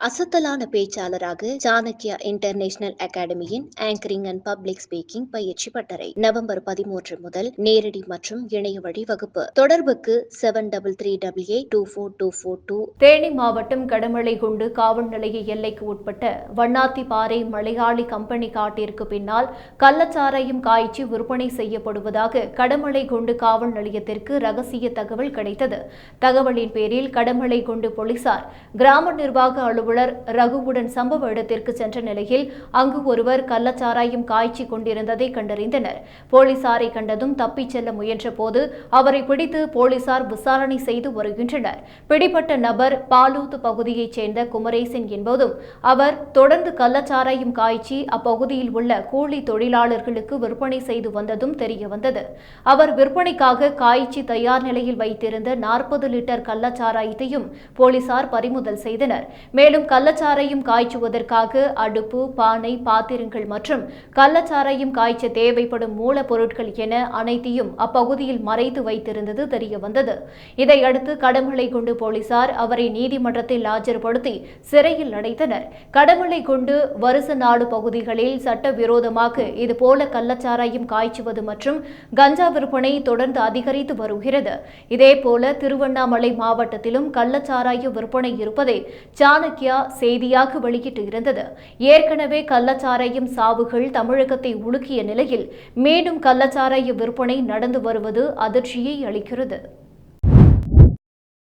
அசத்தலான பேச்சாளராக சாணக்கியா இன்டர்நேஷனல் அகாடமியின் ஆங்கரிங் அண்ட் பப்ளிக் ஸ்பீக்கிங் பயிற்சி பட்டறை நவம்பர் பதிமூன்று முதல் நேரடி மற்றும் இணைய வழி வகுப்பு தொடர்புக்கு seven double three double eight two four two four two Theni மாவட்டம் கடமலைகுண்டு காவல் நிலைய எல்லைக்கு உட்பட்ட வண்ணாத்திப்பாறை மலையாளி கம்பெனி காட்டிற்கு பின்னால் கள்ளச்சாராயம் காய்ச்சி விற்பனை செய்யப்படுவதாக கடமலைகுண்டு காவல் நிலையத்திற்கு ரகசிய தகவல் கிடைத்தது. தகவலின் பேரில் கடமலைகுண்டு போலீசார் கிராம நிர்வாக அலுவலர் ரகுவுடன் சம்பவ இடத்திற்கு சென்ற நிலையில் அங்கு ஒருவர் கள்ளச்சாராயம் காய்ச்சி கொண்டிருந்ததை கண்டறிந்தனர். போலீசாரை கண்டதும் தப்பிச் செல்ல முயன்றபோது அவரை பிடித்து போலீசார் விசாரணை செய்து வருகின்றனர். பிடிப்பட்ட நபர் பாலூத்து பகுதியைச் சேர்ந்த குமரேசன் என்பதும் அவர் தொடர்ந்து கள்ளச்சாராயம் காய்ச்சி அப்பகுதியில் உள்ள கூலி தொழிலாளர்களுக்கு விற்பனை செய்து வந்ததும் தெரியவந்தது. அவர் விற்பனைக்காக காய்ச்சி தயார் நிலையில் வைத்திருந்த நாற்பது லிட்டர் கள்ளச்சாராயத்தையும் போலீசார் பறிமுதல் செய்தனர். மேலும் மேலும் கள்ளச்சாரையும் காய்ச்சுவதற்காக அடுப்பு பானை பாத்திரங்கள் மற்றும் கள்ளச்சாரையும் காய்ச்ச தேவைப்படும் மூலப்பொருட்கள் என அனைத்தையும் அப்பகுதியில் மறைத்து வைத்திருந்தது தெரியவந்தது. இதையடுத்து கடமலை குண்டு போலீசார் அவரை நீதிமன்றத்தில் ஆஜர்படுத்தி சிறையில் அடைத்தனர். கடமலை குண்டு வருச நாடு பகுதிகளில் சட்டவிரோதமாக இதுபோல கள்ளச்சாராயம் காய்ச்சுவது மற்றும் கஞ்சா விற்பனை தொடர்ந்து அதிகரித்து வருகிறது. இதேபோல திருவண்ணாமலை மாவட்டத்திலும் கள்ளச்சாராய விற்பனை இருப்பதை சாணக்கிய செய்தியாக வெளியிட்டு இருந்தது. ஏற்கனவே கள்ளச்சாராயம் சாவுகள் தமிழகத்தை உலுக்கிய நிலையில் மீண்டும் கள்ளச்சாராய விற்பனை நடந்து வருவது அதிர்ச்சியை அளிக்கிறது.